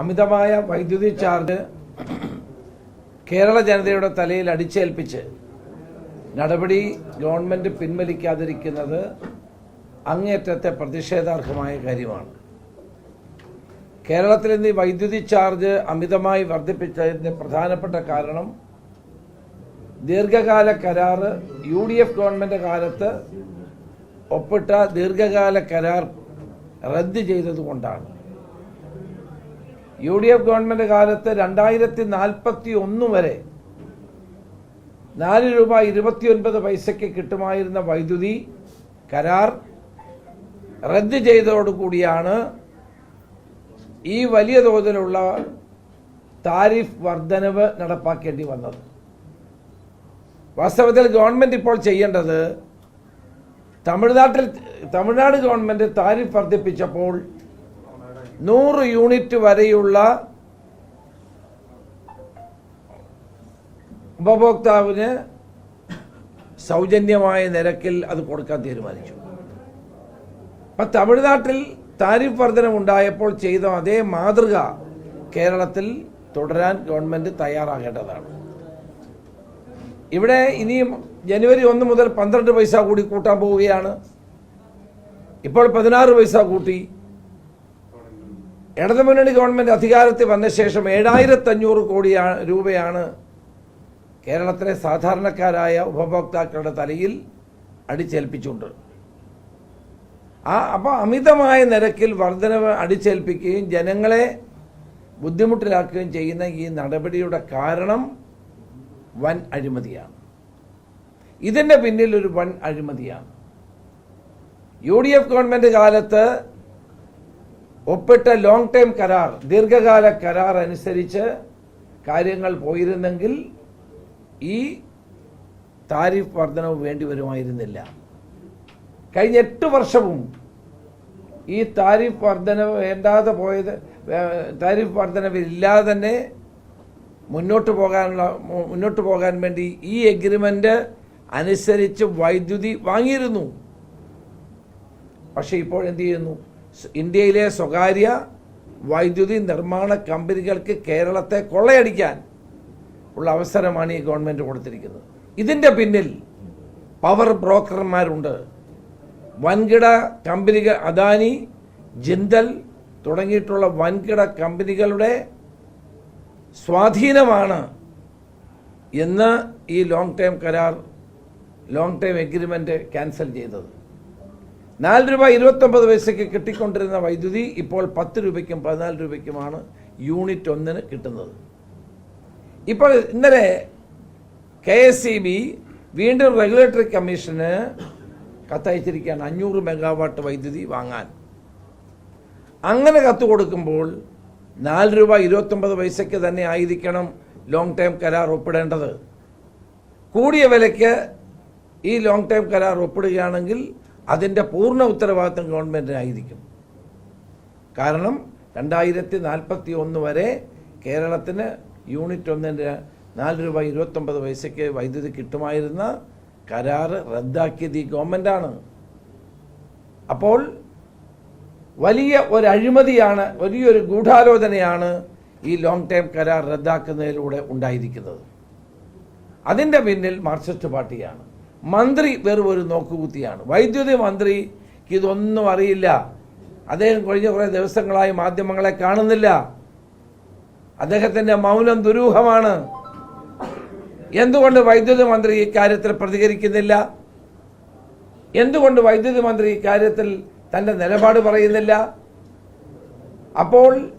അമിതമായ വൈദ്യുതി ചാർജ് കേരള ജനതയുടെ തലയിൽ അടിച്ചേൽപ്പിച്ച് നടപടി ഗവൺമെന്റ് പിൻവലിക്കാതിരിക്കുന്നത് അങ്ങേറ്റത്തെ പ്രതിഷേധാർഹമായ കാര്യമാണ്. കേരളത്തിൽ ഇന്ന് വൈദ്യുതി ചാർജ് അമിതമായി വർദ്ധിപ്പിച്ചതിന്റെ പ്രധാനപ്പെട്ട കാരണം ദീർഘകാല കരാർ യു ഡി എഫ് ഗവൺമെന്റ് കാലത്ത് ഒപ്പിട്ട ദീർഘകാല കരാർ റദ്ദ് ചെയ്തതുകൊണ്ടാണ്. യു ഡി എഫ് ഗവൺമെന്റ് കാലത്ത് രണ്ടായിരത്തി നാൽപ്പത്തി ഒന്ന് വരെ നാല് രൂപ ഇരുപത്തിയൊൻപത് പൈസയ്ക്ക് കിട്ടുമായിരുന്ന വൈദ്യുതി കരാർ റദ്ദ് ചെയ്തതോടുകൂടിയാണ് ഈ വലിയ തോതിലുള്ള താരിഫ് വർധനവ് നടപ്പാക്കേണ്ടി വന്നത്. വാസ്തവത്തിൽ ഗവൺമെന്റ് ഇപ്പോൾ ചെയ്യേണ്ടത് തമിഴ്നാട്ടിൽ തമിഴ്നാട് ഗവൺമെന്റ് താരിഫ് വർദ്ധിപ്പിച്ചപ്പോൾ നൂറ് യൂണിറ്റ് വരെയുള്ള ഉപഭോക്താവിന് സൗജന്യമായ നിരക്കിൽ അത് കൊടുക്കാൻ തീരുമാനിച്ചു. അപ്പൊ തമിഴ്നാട്ടിൽ താരിഫ് വർധനം ഉണ്ടായപ്പോൾ ചെയ്ത അതേ മാതൃക കേരളത്തിൽ തുടരാൻ ഗവൺമെന്റ് തയ്യാറാകേണ്ടതാണ്. ഇവിടെ ഇനിയും ജനുവരി ഒന്ന് മുതൽ പന്ത്രണ്ട് പൈസ കൂടി കൂട്ടാൻ പോവുകയാണ്. ഇപ്പോൾ പതിനാറ് പൈസ കൂട്ടി. ഇടതുമുന്നണി ഗവൺമെന്റ് അധികാരത്തിൽ വന്ന ശേഷം ഏഴായിരത്തി അഞ്ഞൂറ് കോടി രൂപയാണ് കേരളത്തിലെ സാധാരണക്കാരായ ഉപഭോക്താക്കളുടെ തലയിൽ അടിച്ചേൽപ്പിച്ചുകൊണ്ട്. ആ അപ്പോൾ അമിതമായ നിരക്കിൽ വർധനവ് അടിച്ചേൽപ്പിക്കുകയും ജനങ്ങളെ ബുദ്ധിമുട്ടിലാക്കുകയും ചെയ്യുന്ന ഈ നടപടിയുടെ കാരണം വൻ അഴിമതിയാണ്. ഇതിന്റെ പിന്നിൽ ഒരു വൻ അഴിമതിയാണ്. യു ഡി എഫ് ഗവൺമെന്റ് കാലത്ത് ഒപ്പിട്ട ലോങ് ടൈം കരാർ ദീർഘകാല കരാർ അനുസരിച്ച് കാര്യങ്ങൾ പോയിരുന്നെങ്കിൽ ഈ താരിഫ് വർധനവ് വേണ്ടി വരുമായിരുന്നില്ല. കഴിഞ്ഞ എട്ട് വർഷവും ഈ താരിഫ് വർധനവ് വേണ്ടാതെ പോയത് താരിഫ് വർധനവില്ലാതെ തന്നെ മുന്നോട്ട് പോകാനുള്ള മുന്നോട്ട് പോകാൻ വേണ്ടി ഈ എഗ്രിമെന്റ് അനുസരിച്ച് വൈദ്യുതി വാങ്ങിയിരുന്നു. പക്ഷേ ഇപ്പോൾ എന്തു ചെയ്യുന്നു? ഇന്ത്യയിലെ സ്വകാര്യ വൈദ്യുതി നിർമ്മാണ കമ്പനികൾക്ക് കേരളത്തെ കൊള്ളയടിക്കാൻ ഉള്ള അവസരമാണ് ഈ ഗവൺമെന്റ് കൊടുത്തിരിക്കുന്നത്. ഇതിന്റെ പിന്നിൽ പവർ ബ്രോക്കർമാരുണ്ട്. വൻകിട കമ്പനികൾ അദാനി ജിന്തൽ തുടങ്ങിയിട്ടുള്ള വൻകിട കമ്പനികളുടെ സ്വാധീനമാണ് എന്ന് ഈ ലോങ് ടൈം കരാർ ലോങ് ടൈം എഗ്രിമെന്റ് ക്യാൻസൽ ചെയ്തത്. നാല് രൂപ ഇരുപത്തൊമ്പത് പൈസയ്ക്ക് കിട്ടിക്കൊണ്ടിരുന്ന വൈദ്യുതി ഇപ്പോൾ പത്ത് രൂപയ്ക്കും പതിനാല് രൂപയ്ക്കുമാണ് യൂണിറ്റ് ഒന്നിന് കിട്ടുന്നത്. ഇപ്പോൾ ഇന്നലെ കെ എസ് സി ബി വീണ്ടും റെഗുലേറ്ററി കമ്മീഷന് കത്തയച്ചിരിക്കുകയാണ് അഞ്ഞൂറ് മെഗാവാട്ട് വൈദ്യുതി വാങ്ങാൻ. അങ്ങനെ കത്ത് കൊടുക്കുമ്പോൾ നാല് രൂപ ഇരുപത്തൊമ്പത് പൈസയ്ക്ക് തന്നെ ആയിരിക്കണം ലോങ് ടൈം കരാർ ഒപ്പിടേണ്ടത്. കൂടിയ വിലയ്ക്ക് ഈ ലോങ് ടൈം കരാർ ഒപ്പിടുകയാണെങ്കിൽ അതിന്റെ പൂർണ ഉത്തരവാദിത്വം ഗവൺമെന്റിനായിരിക്കും കാരണം രണ്ടായിരത്തി നാൽപ്പത്തി ഒന്ന് വരെ കേരളത്തിന് യൂണിറ്റ് ഒന്നിന്റെ നാല് രൂപ ഇരുപത്തൊമ്പത് പൈസയ്ക്ക് വൈദ്യുതി കിട്ടുമായിരുന്ന കരാർ റദ്ദാക്കിയത് ഈ ഗവൺമെന്റാണ് അപ്പോൾ വലിയ ഒരു അഴിമതിയാണ് വലിയൊരു ഗൂഢാലോചനയാണ് ഈ ലോങ് ടൈം കരാർ റദ്ദാക്കുന്നതിലൂടെ ഉണ്ടായിരിക്കുന്നത്. അതിന്റെ പിന്നിൽ മാർക്സിസ്റ്റ് പാർട്ടിയാണ്. മന്ത്രി വെറും ഒരു നോക്കുകുത്തിയാണ്. വൈദ്യുതി മന്ത്രിക്ക് ഇതൊന്നും അറിയില്ല. അദ്ദേഹം കഴിഞ്ഞ കുറേ ദിവസങ്ങളായി മാധ്യമങ്ങളെ കാണുന്നില്ല. അദ്ദേഹത്തിന്റെ മൗനം ദുരൂഹമാണ്. എന്തുകൊണ്ട് വൈദ്യുതി മന്ത്രി ഇക്കാര്യത്തിൽ പ്രതികരിക്കുന്നില്ല? എന്തുകൊണ്ട് വൈദ്യുതി മന്ത്രി ഇക്കാര്യത്തിൽ തന്റെ നിലപാട് പറയുന്നില്ല? അപ്പോൾ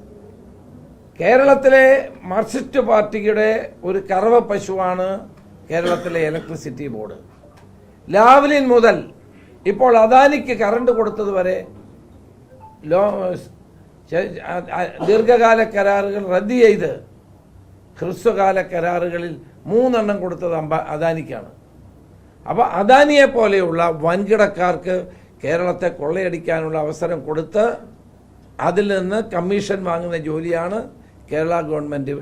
കേരളത്തിലെ മാർക്സിസ്റ്റ് പാർട്ടിയുടെ ഒരു കറവ പശുവാണ് കേരളത്തിലെ ഇലക്ട്രിസിറ്റി ബോർഡ്. ലാവ്ലിൻ മുതൽ ഇപ്പോൾ അദാനിക്ക് കറണ്ട് കൊടുത്തത് വരെ ലോ ദീർഘകാല കരാറുകൾ റദ്ദ് ചെയ്ത് ഹ്രസ്വകാല കരാറുകളിൽ മൂന്നെണ്ണം കൊടുത്തത് അംബ അദാനിക്കാണ്. അപ്പോൾ അദാനിയെ പോലെയുള്ള വൻകിടക്കാർക്ക് കേരളത്തെ കൊള്ളയടിക്കാനുള്ള അവസരം കൊടുത്ത് അതിൽ നിന്ന് കമ്മീഷൻ വാങ്ങുന്ന ജോലിയാണ് കേരള ഗവൺമെന്റ്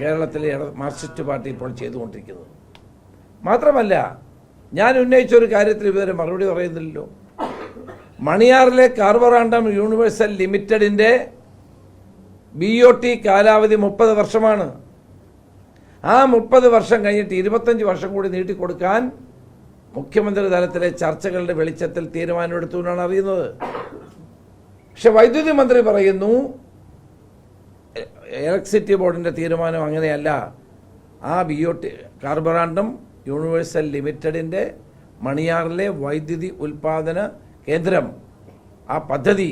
കേരളത്തിലെ മാർക്സിസ്റ്റ് പാർട്ടി ഇപ്പോൾ ചെയ്തുകൊണ്ടിരിക്കുന്നത്. മാത്രമല്ല ഞാൻ ഉന്നയിച്ച ഒരു കാര്യത്തിൽ ഇവരെ മറുപടി പറയുന്നില്ലല്ലോ. മണിയാറിലെ കാർവറാണ്ടം യൂണിവേഴ്സൽ ലിമിറ്റഡിന്റെ ബി ഒ ടി കാലാവധി മുപ്പത് വർഷമാണ്. ആ മുപ്പത് വർഷം കഴിഞ്ഞിട്ട് ഇരുപത്തഞ്ച് വർഷം കൂടി നീട്ടിക്കൊടുക്കാൻ മുഖ്യമന്ത്രി തലത്തിലെ ചർച്ചകളുടെ വെളിച്ചത്തിൽ തീരുമാനമെടുത്തു എന്നാണ് അറിയുന്നത്. പക്ഷെ വൈദ്യുതി മന്ത്രി പറയുന്നു ഇലക്ട്രിസിറ്റി ബോർഡിന്റെ തീരുമാനം അങ്ങനെയല്ല. ആ B O T Carborundum Universal ലിമിറ്റഡിന്റെ മണിയാറിലെ വൈദ്യുതി ഉൽപാദന കേന്ദ്രം. ആ പദ്ധതി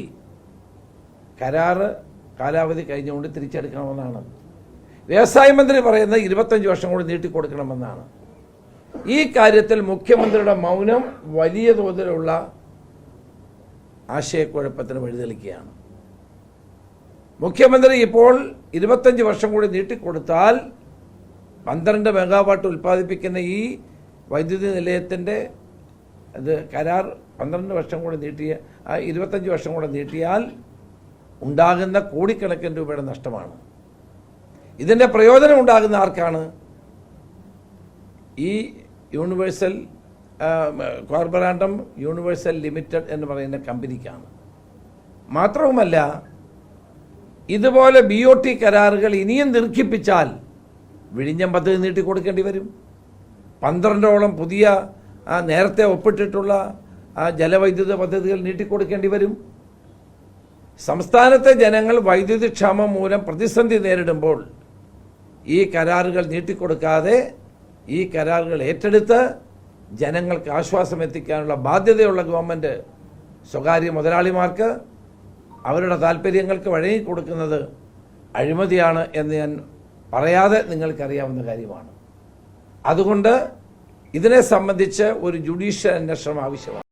കരാറ് കാലാവധി കഴിഞ്ഞുകൊണ്ട് തിരിച്ചെടുക്കണമെന്നാണ്. വ്യവസായ മന്ത്രി പറയുന്നത് ഇരുപത്തഞ്ച് വർഷം കൂടി നീട്ടിക്കൊടുക്കണമെന്നാണ് ഈ കാര്യത്തിൽ മുഖ്യമന്ത്രിയുടെ മൗനം വലിയ തോതിലുള്ള ആശയക്കുഴപ്പത്തിന് വഴിതെളിക്കുകയാണ്. മുഖ്യമന്ത്രി ഇപ്പോൾ ഇരുപത്തഞ്ച് വർഷം കൂടി നീട്ടിക്കൊടുത്താൽ പന്ത്രണ്ട് മെഗാവാട്ട് ഉൽപ്പാദിപ്പിക്കുന്ന ഈ വൈദ്യുതി നിലയത്തിന്റെ അത് കരാർ പന്ത്രണ്ട് വർഷം കൂടെ നീട്ടിയ ഇരുപത്തഞ്ച് വർഷം കൂടെ നീട്ടിയാൽ ഉണ്ടാകുന്ന കോടിക്കണക്കിന് രൂപയുടെ നഷ്ടമാണ്. ഇതിന്റെ പ്രയോജനം ഉണ്ടാകുന്ന ആർക്കാണ്? ഈ യൂണിവേഴ്സൽ കോർബറാൻഡം യൂണിവേഴ്സൽ ലിമിറ്റഡ് എന്ന് പറയുന്ന കമ്പനിക്കാണ്. മാത്രവുമല്ല ഇതുപോലെ ബി ഒ ടി കരാറുകൾ ഇനിയും ദീർഘിപ്പിച്ചാൽ വിഴിഞ്ഞം പദ്ധതി നീട്ടിക്കൊടുക്കേണ്ടി വരും. പന്ത്രണ്ടോളം പുതിയ നേരത്തെ ഒപ്പിട്ടിട്ടുള്ള ജലവൈദ്യുത പദ്ധതികൾ നീട്ടിക്കൊടുക്കേണ്ടി വരും. സംസ്ഥാനത്തെ ജനങ്ങൾ വൈദ്യുതി ക്ഷാമം മൂലം പ്രതിസന്ധി നേരിടുമ്പോൾ ഈ കരാറുകൾ നീട്ടിക്കൊടുക്കാതെ ഈ കരാറുകൾ ഏറ്റെടുത്ത് ജനങ്ങൾക്ക് ആശ്വാസം എത്തിക്കാനുള്ള ബാധ്യതയുള്ള ഗവൺമെന്റ് സ്വകാര്യ മുതലാളിമാർക്ക് അവരുടെ താല്പര്യങ്ങൾക്ക് വഴങ്ങി കൊടുക്കുന്നത് അഴിമതിയാണ് എന്ന് ഞാൻ പറയാതെ നിങ്ങൾക്കറിയാവുന്ന കാര്യമാണ്. അതുകൊണ്ട് ഇതിനെ സംബന്ധിച്ച് ഒരു ജുഡീഷ്യൽ അന്വേഷണം ആവശ്യമാണ്.